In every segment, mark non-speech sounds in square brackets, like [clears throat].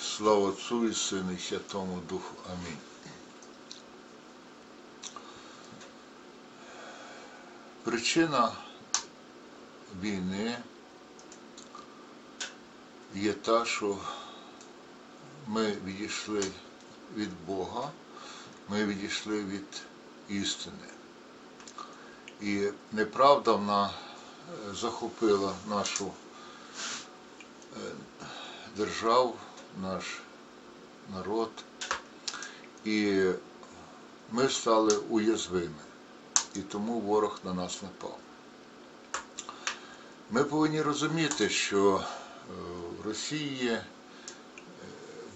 Слава Отцу і Сину і Святому Духу. Амінь. Причина війни є та, що ми відійшли від Бога, ми відійшли від істини. І неправда вона е, захопила нашу е, державу, наш народ, і ми стали уязвими, і тому ворог на нас напав. Ми повинні розуміти, що е, в Росії е,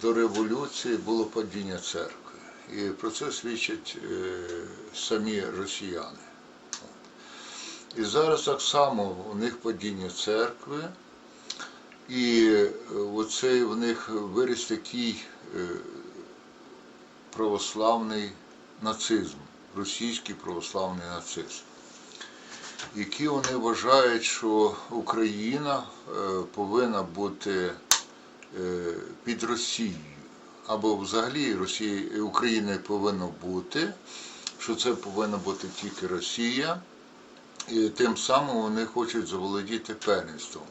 до революції було падіння церкви. І про це свідчать е, самі росіяни. І зараз так само у них падіння церкви, і е, оцей в них виріс такий е, православний нацизм, російський православний нацизм, які вони вважають, що Україна е, повинна бути під Росією, або взагалі Росія, Україна повинна бути, що це повинна бути тільки Росія, і тим самим вони хочуть заволодіти первенством.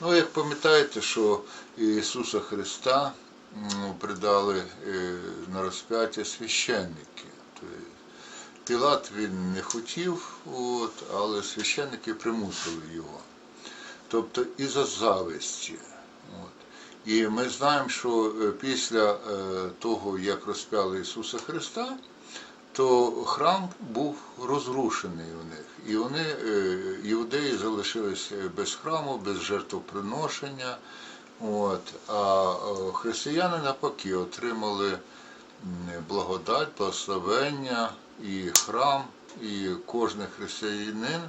Ну, як пам'ятаєте, що Ісуса Христа придали е, на розп'яття священники. Тобто Пілат він не хотів, от, але священники примусили його. Тобто із-за зависті. От. І ми знаємо, що е, після е, того, як розп'яли Ісуса Христа, то храм був розрушений у них. І вони, е, іудеї, залишилися без храму, без жертвоприношення. От. А е, християни навпаки отримали благодать, благословення і храм, і кожен християнин,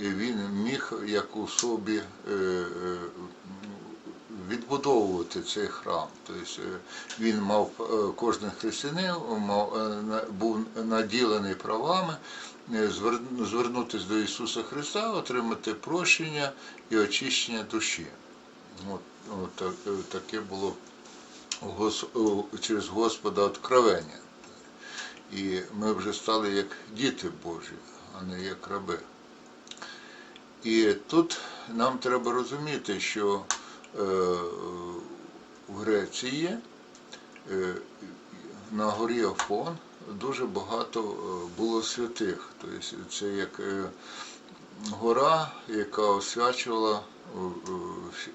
він міг як у собі е, відбудовувати цей храм. Тобто е, він мав е, кожен християнин мав, е, був наділений правами звернутися до Ісуса Христа, отримати прощення і очищення душі. От, от так- таке було Гос- через Господа откровення. І ми вже стали як діти Божі, а не як раби. І тут нам треба розуміти, що в Греції е, на горі Афон дуже багато е, було святих. Тобто це як е, гора, яка освячувала, е,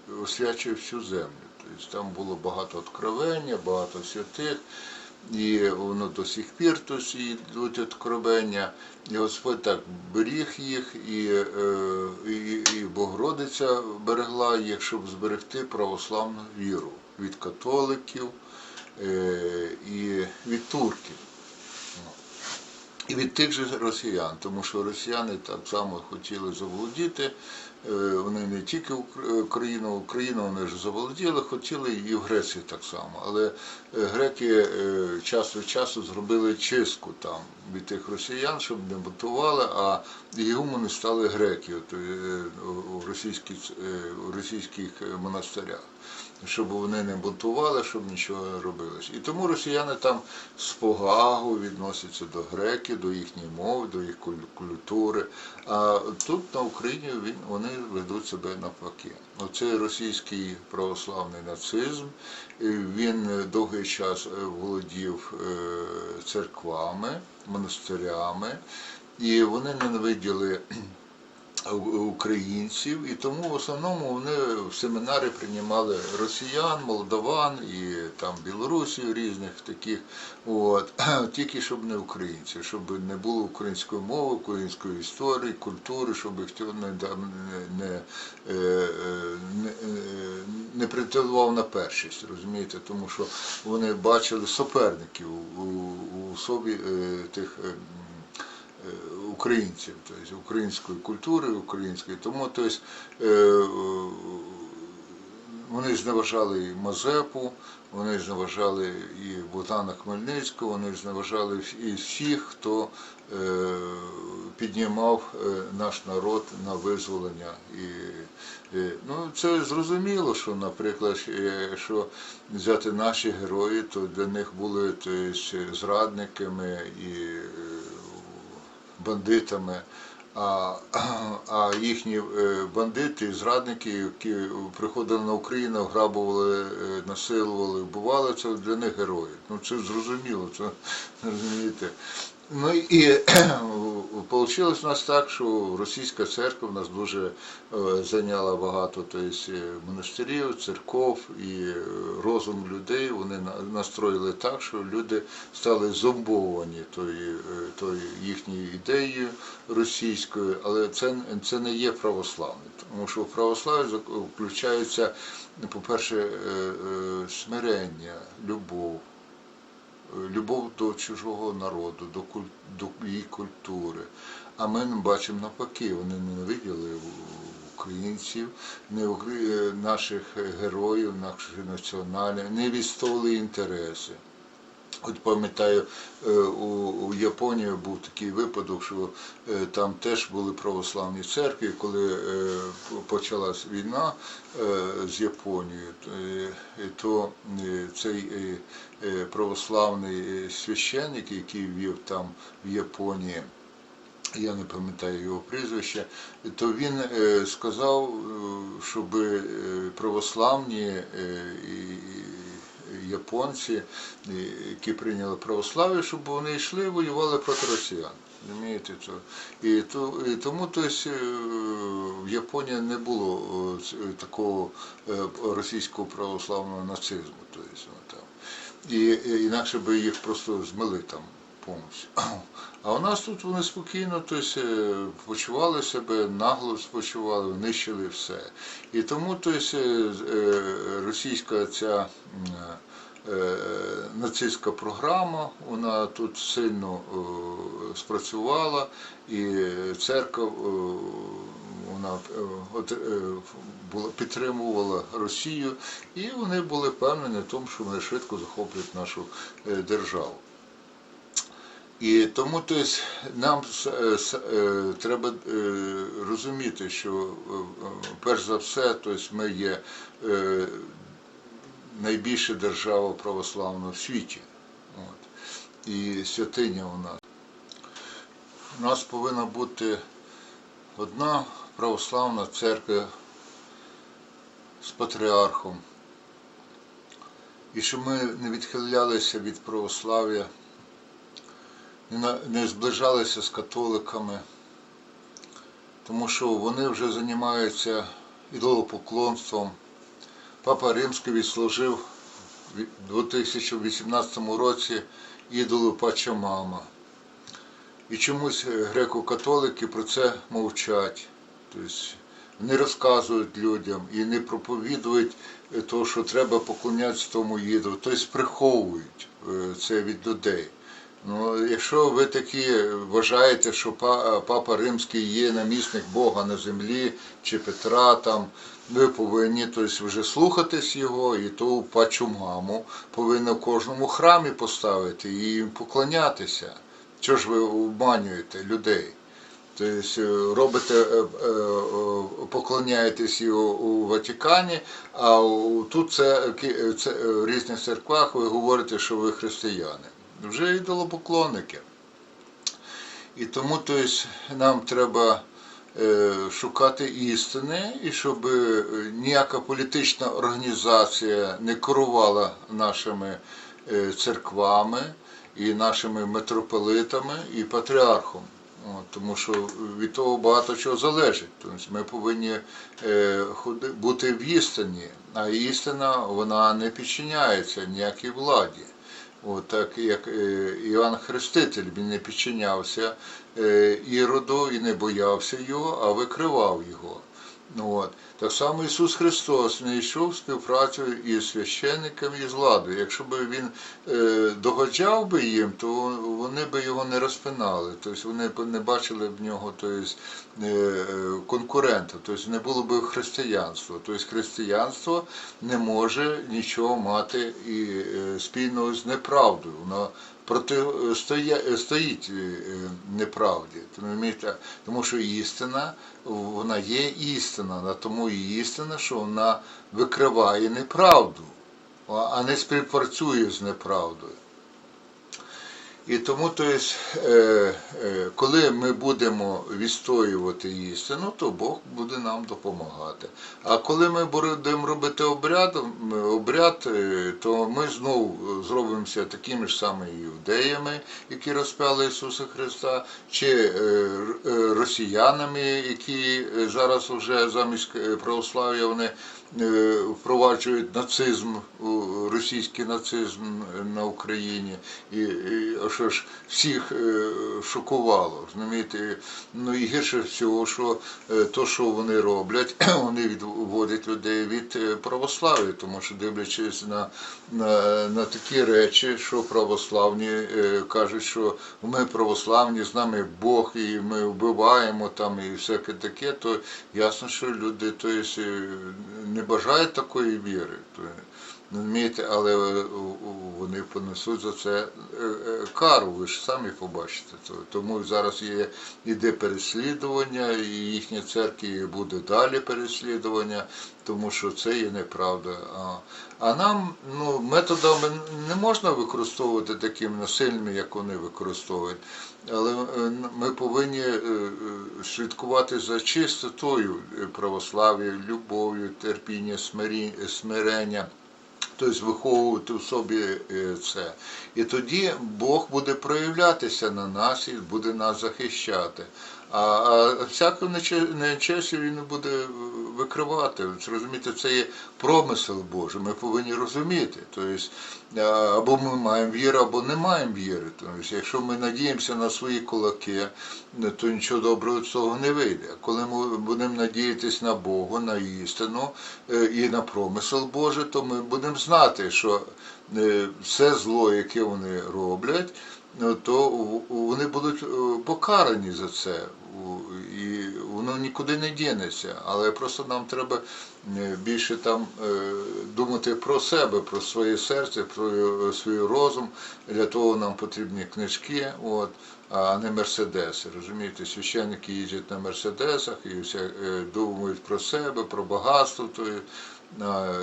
е, освячує всю землю. Тобто там було багато откровення, багато святих, і воно до сих пір тобто, йдуть откровення. І Господь так беріг їх, і, е, і, і Богородиця берегла їх, щоб зберегти православну віру від католиків е, і від турків. І від тих же росіян, тому що росіяни так само хотіли заволодіти. Е, Вони не тільки Ук- Україну, Україну вони ж заволоділи, хотіли і в Греції так само. Але е, греки е, час від часу зробили чистку там від тих росіян, щоб не бунтували, а гігумони стали греки от, е, е, у російських монастирях щоб вони не бунтували, щоб нічого не робилось. І тому росіяни там з повагою відносяться до греків, до їхньої мови, до їх куль- культури. А тут на Україні він, вони ведуть себе навпаки. Оцей російський православний нацизм, він довгий час е, володів е, церквами, монастирями, і вони ненавиділи українців, і тому в основному вони в семінари приймали росіян, молдаван і там білорусів різних таких, от, [clears throat] тільки щоб не українців, щоб не було української мови, української історії, культури, щоб ніхто не, не, не, е, е, не, е, претендував на першість, розумієте, тому що вони бачили суперників у, у собі тих. Українців, тобто української культури, української. Тому тобто, вони зневажали і Мазепу, вони зневажали і Богдана Хмельницького, вони зневажали і всіх, хто е, піднімав наш народ на визволення. І, ну, це зрозуміло, що, наприклад, що взяти наші герої, то для них були то есть, зрадниками і бандитами. А, [clears throat] а їхні е, бандити, зрадники, які приходили на Україну, грабували, е, насилували, вбивали, це для них герої. Ну це зрозуміло, це [laughs] розумієте. Ну і [clears throat] вийшло у нас так, що російська церква в нас дуже е, зайняла багато тобто, монастирів, церков і е, розум людей. Вони на- настроїли так, що люди стали зомбовані тою, тою їхньою ідеєю російською, але це, це не є православне, тому що в православі включається, по-перше, смирення, любов любов до чужого народу, до, куль- до її культури. А ми бачимо навпаки, вони ненавиділи українців, не е, наших героїв, наших національних, не відстояли інтереси. От пам'ятаю, е, у, Японії був такий випадок, що е, там теж були православні церкви. Коли е, почалась війна з Японією, то, цей православний священник, який вів там в Японії, я не пам'ятаю його прізвище, то він сказав, щоб православні японці, е, які прийняли православ'я, щоб вони йшли воювали проти росіян. Розумієте, то і то і тому то есть, е, в Японії не було е, такого російського православного нацизму. То есть, ну, там. І інакше би їх просто змили там повністю. А у нас тут вони спокійно тобто, е, почували себе, нагло почували, нищили все. І тому тобто, е, е, російська ця нацистська програма, вона тут сильно спрацювала, і церква вона підтримувала Росію, і вони були впевнені в тому, що вони швидко захоплять нашу державу. І тому то есть, нам е, е, треба е, розуміти, що перш за все, то есть, ми є найбільша держава православна в світі. От. І святиня у нас. У нас повинна бути одна православна церква з патріархом. І щоб ми не відхилялися від православ'я не, зближалися з католиками, тому що вони вже займаються ідолопоклонством. Папа Римський відслужив у 2018 році ідолу Пачамама. І чомусь греко-католики про це мовчать. Тобто не розказують людям і не проповідують е, то, що треба поклонятися тому ідолу, тобто приховують е, це від людей. Ну, якщо ви такі вважаєте, що па- папа Римський є намісник Бога на землі чи Петра там, ви повинні тобто, вже слухатись його і ту пачу маму повинні в кожному храмі поставити і їм поклонятися. Чого ж ви обманюєте людей? Тобто е, робите, е, е, е, поклоняєтесь його у Ватикані, а тут це, це е, в різних церквах ви говорите, що ви християни. Вже ідолопоклонники. І тому тобто, нам треба е, шукати істини, і щоб е, ніяка політична організація не керувала нашими е, церквами і нашими митрополитами і патріархом. Тому що від того багато чого залежить. Тобто ми повинні бути в істині, а істина вона не підчиняється ніякій владі. От так як е, Іван Хреститель він не підчинявся е, Іроду і не боявся його, а викривав його. От. Так само Ісус Христос не йшов співпрацю із священниками і з владою. Якщо б він е, догоджав би їм, то вони б його не розпинали. Тобто вони б не бачили в нього тобто, е, конкурента, тобто не було б християнства. Тобто християнство не може нічого мати і е, спільного з неправдою. Воно протистоя- стоїть е, неправді. Тому що істина, вона є істина, а тому і істина, що вона викриває неправду, а не співпрацює з неправдою. І тому, то есть, е, е, коли ми будемо відстоювати істину, то Бог буде нам допомагати. А коли ми будемо робити обряд, обряд е, то ми знову зробимося такими ж самими іудеями, які розпяли Ісуса Христа, чи росіянами, які зараз вже замість православ'я вони впроваджують нацизм, російський нацизм на Україні. І, і що ж всіх е, шокувало. Розумієте? Ну і гірше всього, що е, то, що вони роблять, [clears throat] вони відводять людей від е, православ'я, тому що дивлячись на, на, на такі речі, що православні е, кажуть, що ми православні, з нами Бог, і ми вбиваємо там і всяке таке, то ясно, що люди то е, не бажають такої віри. То, Розумієте, але е, вони понесуть за це е, е, кару, ви ж самі побачите. Тому зараз є, іде переслідування, і їхня церкві буде далі переслідування, тому що це є неправда. А, а нам ну, методами не можна використовувати такими насильними, як вони використовують. Але е, ми повинні е, е, слідкувати за чистотою православ'я, любов'ю, терпіння, смирення. Тобто виховувати в собі це. І тоді Бог буде проявлятися на нас і буде нас захищати. А, а всяку нече- нечесть він буде викривати. Зрозумієте, це є промисел Божий. Ми повинні розуміти. Тобто, або ми маємо віру, або не маємо віри. Тобто, якщо ми надіємося на свої кулаки, е, то нічого доброго з цього не вийде. Коли ми будемо надіятись на Бога, на істину е, і на промисел Божий, то ми будемо знати, що е, все зло, яке вони роблять, то вони будуть е, покарані за це. І воно нікуди не дінеться. Але просто нам треба е, більше там е, думати про себе, про своє серце, про е, свій розум. Для того нам потрібні книжки, от, а не мерседеси. Розумієте, священники їздять на мерседесах і все, думають про себе, про багатство. То,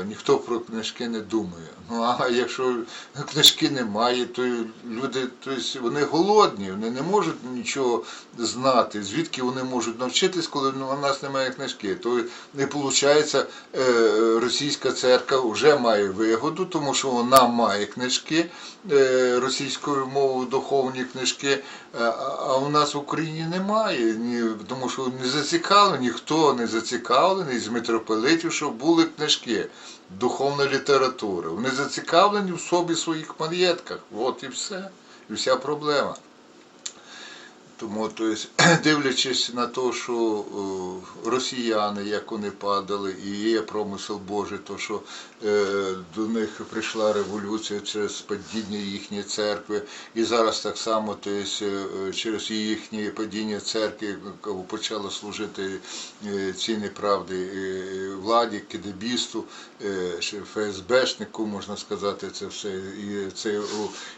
ніхто про книжки не думає. Ну а якщо книжки немає, то люди тобто, вони голодні, вони не можуть нічого знати, звідки вони можуть навчитись, коли у нас немає книжки. То не виходить, російська церква вже має вигоду, тому що вона має книжки е, російською мовою, духовні книжки, а, а у нас в Україні немає, ні, тому що не зацікавлений, ніхто не зацікавлений з митрополитів, щоб були книжки, духовної літератури. Вони зацікавлені в собі своїх маєтках. От і все. І вся проблема. Тому, то [clears throat] дивлячись на те, що е, росіяни, як вони падали, і є промисел Божий, то що е, до них прийшла революція через падіння їхньої церкви, і зараз так само, то е, через їхнє падіння церкви почало служити цій неправди владі, кидебісту, ФСБшнику, можна сказати, це все. І, це,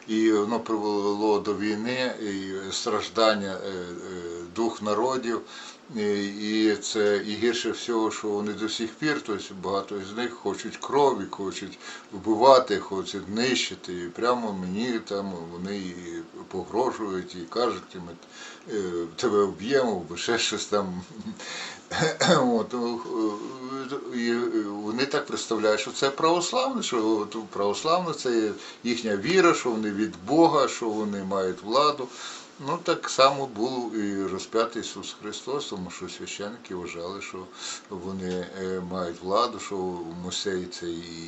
і воно привело до війни, і страждання е, е, двох народів. І це і гірше всього, що вони до сих пір, тобто багато з них хочуть крові, хочуть вбивати, хочуть нищити. І прямо мені там вони і погрожують і кажуть, ми е, тебе вб'ємо, бо ще щось там. [coughs] От, і вони так представляють, що це православне, що православне це їхня віра, що вони від Бога, що вони мають владу. Ну так само був і розп'ятий Ісус Христос, тому що священники вважали, що вони е, мають владу, що Мойсей це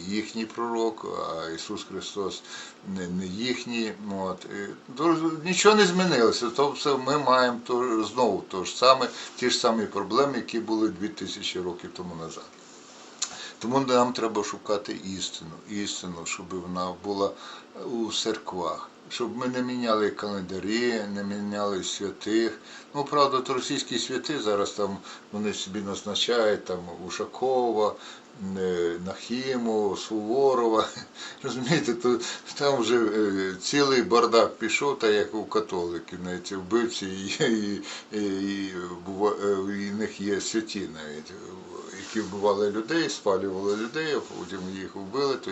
їхній пророк, а Ісус Христос не, їхній. От. Нічого не змінилося. То все ми маємо то, знову то ж саме, ті ж самі проблеми, які були 2000 років тому назад. Тому нам треба шукати істину, істину, щоб вона була у церквах, щоб ми не міняли календарі, не міняли святих. Ну, правда, то російські святи зараз там вони собі назначають там Ушакова, е, Нахімова, Суворова. [laughs] Розумієте, то там вже е, цілий бардак пішов, так як у католиків, навіть вбивці і, і, і, і, е, і в них є святі навіть які вбивали людей, спалювали людей, а потім їх вбили, то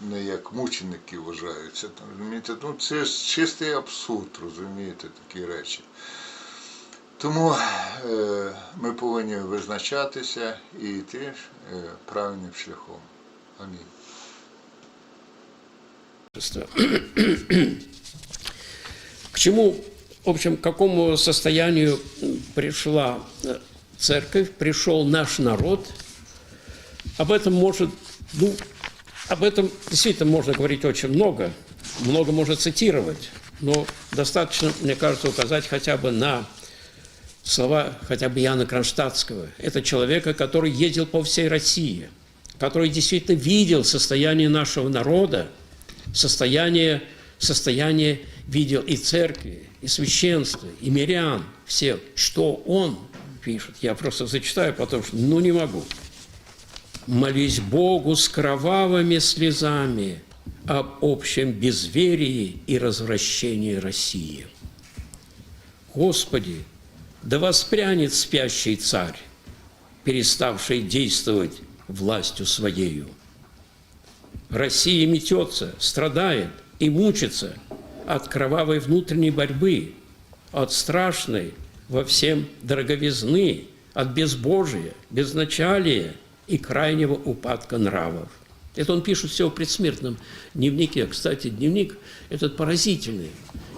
не як мученики вважаються. Розумієте? Ну, це ж чистий абсурд, розумієте, такі речі. Тому е, ми повинні визначатися і йти е, правильним шляхом. Амінь. К чему, в общем, к какому состоянию пришла э, церковь, пришел наш народ, об этом может, ну, об этом действительно можно говорить очень много, много можно цитировать, но достаточно, мне кажется, указать хотя бы на слова хотя бы Яна Кронштадтского. Это человека, который ездил по всей России, который действительно видел состояние нашего народа, состояние, состояние видел и церкви, и священства, и мирян, всех. Что он пишет? Я просто зачитаю, потому что ну не могу. Молись Богу с кровавыми слезами об общем безверии и развращении России. Господи, да воспрянет спящий царь, переставший действовать властью своею. Россия метется, страдает и мучится от кровавой внутренней борьбы, от страшной во всем дороговизны, от безбожия, безначалия и крайнего упадка нравов. Это он пишет все в предсмертном дневнике. Кстати, дневник этот поразительный.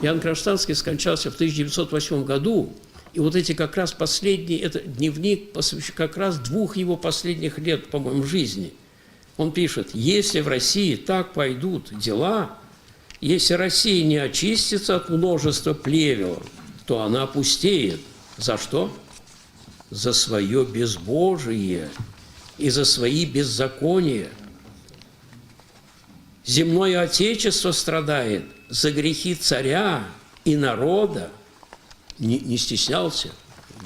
Ян Кронштадтский скончался в 1908 году, и вот эти как раз последние, это дневник посвящен как раз двух его последних лет, по-моему, жизни. Он пишет, если в России так пойдут дела, если Россия не очистится от множества плевелов, то она опустеет. За что? За свое безбожие и за свои беззакония. Земное Отечество страдает за грехи царя и народа. Не, не стеснялся,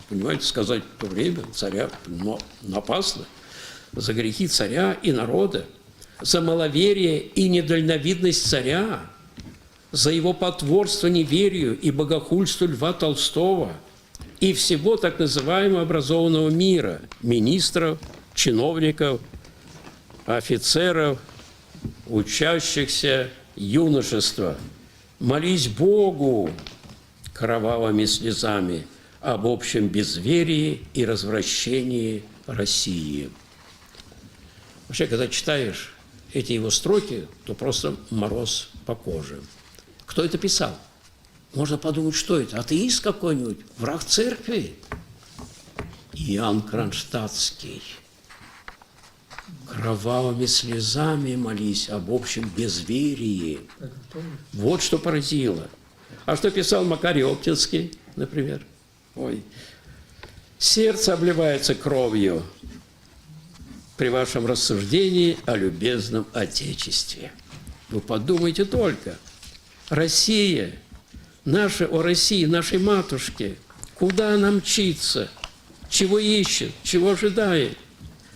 понимаете, сказать в то время царя, но опасно. За грехи царя и народа, за маловерие и недальновидность царя, за его потворство неверию и богохульство Льва Толстого и всего так называемого образованного мира, министров, чиновников, офицеров, учащихся юношества. Молись Богу кровавыми слезами об общем безверии и развращении России. Вообще, когда читаешь эти его строки, то просто мороз по коже. Кто это писал? Можно подумать, что это? Атеист какой-нибудь? Враг церкви? Иоанн Кронштадтский. Кровавыми слезами молись об общем безверии. Вот что поразило. А что писал Макарий Оптинский, например? Ой. Сердце обливается кровью при вашем рассуждении о любезном Отечестве. Вы подумайте только. Россия, наша, о России, нашей матушке, куда она мчится, чего ищет, чего ожидает.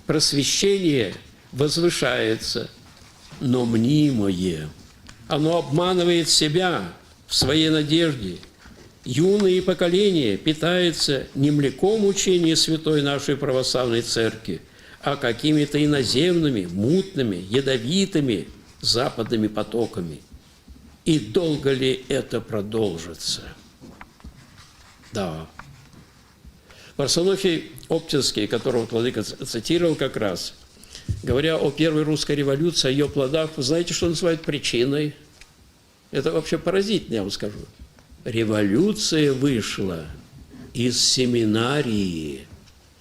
Просвещение возвышается, но мнимое. Оно обманывает себя в своей надежде. Юные поколения питаются не млеком учения святой нашей православной церкви, а какими-то иноземными, мутными, ядовитыми западными потоками. И долго ли это продолжится? Да. Варсонофий Оптинский, которого Владыка цитировал как раз, говоря о первой русской революции, о ее плодах, вы знаете, что называют причиной? Это вообще поразительно, я вам скажу. революция вышла из семинарии.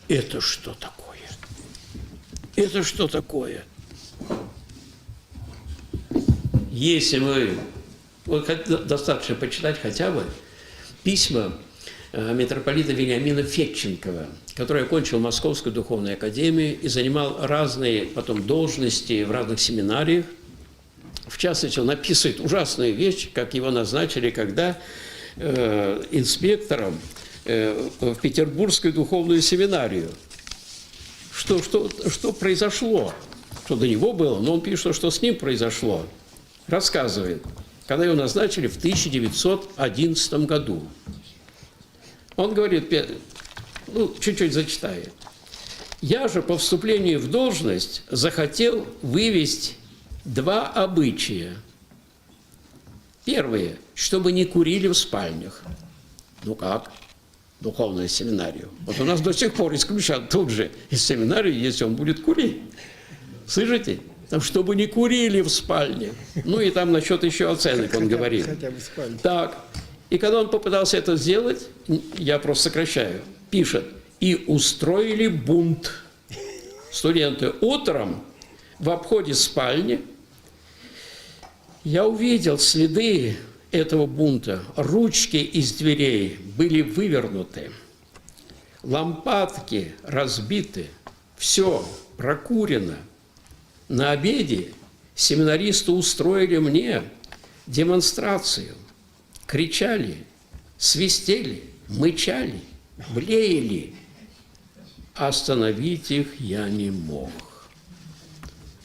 Это что такое? Это что такое? Если вы... Вот достаточно почитать хотя бы письма э, митрополита Вениамина Фетченкова, который окончил Московскую духовную академию и занимал разные потом должности в разных семинариях. В частности, он описывает ужасную вещь, как его назначили, когда э, инспектором э, в Петербургскую духовную семинарию. Что, что, что произошло? Что до него было, но он пишет, что с ним произошло. Рассказывает, когда его назначили в 1911 году. Он говорит, ну, чуть-чуть зачитаю. Я же по вступлению в должность захотел вывести два обычая. Первое, чтобы не курили в спальнях. Ну как? Духовную семинарию. Вот у нас до сих пор исключат тут же из семинарии, если он будет курить. Слышите? Там, чтобы не курили в спальне. Ну и там насчет еще оценок он говорит. Хотя бы. Так. И когда он попытался это сделать, я просто сокращаю, пишет, и устроили бунт. Студенты утром в обходе спальни я увидел следы этого бунта. Ручки из дверей были вывернуты, лампадки разбиты, все прокурено. На обеде семинаристы устроили мне демонстрацию. Кричали, свистели, мычали, блеяли. Остановить их я не мог.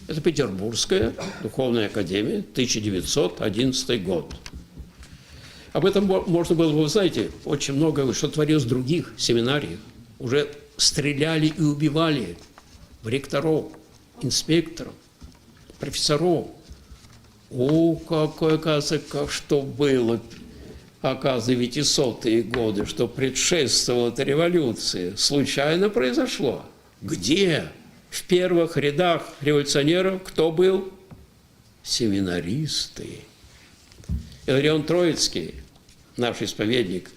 Это Петербургская духовная академия, 1911 год. Об этом мо- можно было бы, вы знаете, очень много, что творилось в других семинариях. Уже стреляли и убивали в ректоров, инспекторов, профессоров. О, какое, оказывается, что было, оказывается, 900-е годы, что предшествовало этой революции, случайно произошло. Где? В первых рядах революционеров кто был? Семинаристы. Иларион Троицкий, наш исповедник,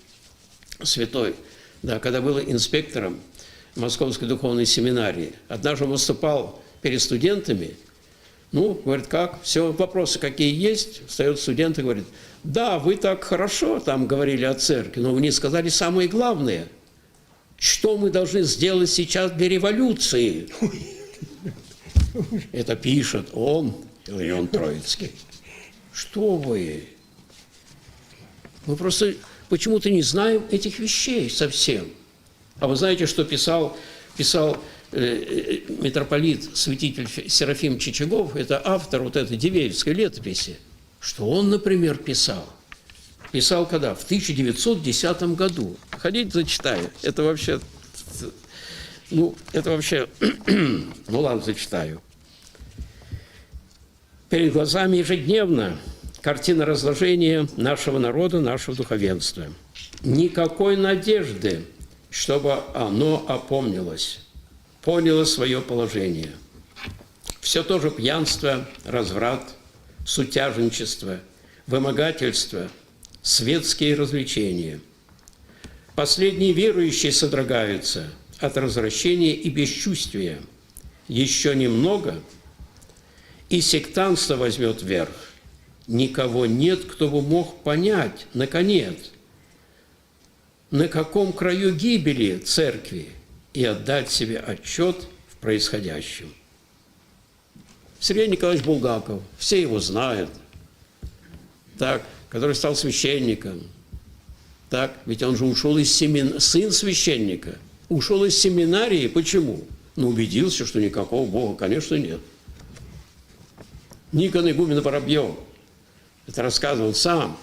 святой, да, когда был инспектором Московской духовной семинарии, однажды он выступал перед студентами, ну, говорит, как, все, вопросы какие есть, встает студент и говорит, да, вы так хорошо там говорили о церкви, но вы не сказали самое главное, что мы должны сделать сейчас для революции. Это пишет он, Иларион Троицкий. Что вы? Мы просто почему-то не знаем этих вещей совсем. А вы знаете, что писал, писал митрополит, святитель Серафим Чичагов, это автор вот этой Дивеевской летописи. Что он, например, писал? Писал когда? В 1910 году. Ходите, зачитаю. Это вообще, ну, это вообще, [clears throat] ну ладно, зачитаю. Перед глазами ежедневно картина разложения нашего народа, нашего духовенства. Никакой надежды, чтобы оно опомнилось, поняло свое положение. Все то же пьянство, разврат, сутяжничество, вымогательство, светские развлечения. Последние верующие содрогаются от развращения и бесчувствия. Еще немного – и сектантство возьмет верх. Никого нет, кто бы мог понять, наконец, на каком краю гибели церкви и отдать себе отчет в происходящем. Сергей Николаевич Булгаков, все его знают, так, который стал священником, так, ведь он же ушел из семин... сын священника, ушел из семинарии, почему? Ну, убедился, что никакого Бога, конечно, нет. Никон Игумен Воробьев это рассказывал сам,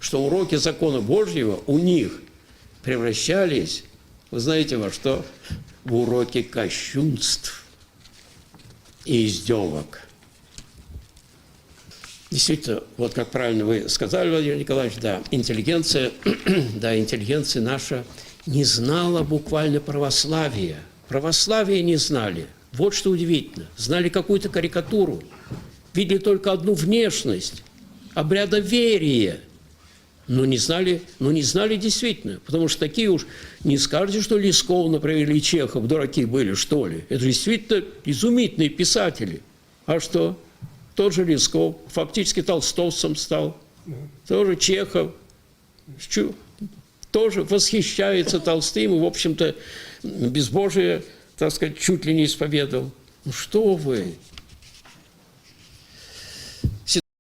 что уроки закона Божьего у них превращались, вы знаете во что? В уроки кощунств и издевок. Действительно, вот как правильно вы сказали, Владимир Николаевич, да, интеллигенция, [clears throat] да, интеллигенция наша не знала буквально православия. Православие не знали. Вот что удивительно. Знали какую-то карикатуру, видели только одну внешность, обрядоверие, но не знали, но не знали действительно. Потому что такие уж, не скажете, что Лесков, например, или Чехов дураки были, что ли. Это действительно изумительные писатели. А что? Тот же Лесков фактически толстовцем стал. Тоже Чехов. Тоже восхищается Толстым и, в общем-то, безбожие, так сказать, чуть ли не исповедовал. Ну что вы?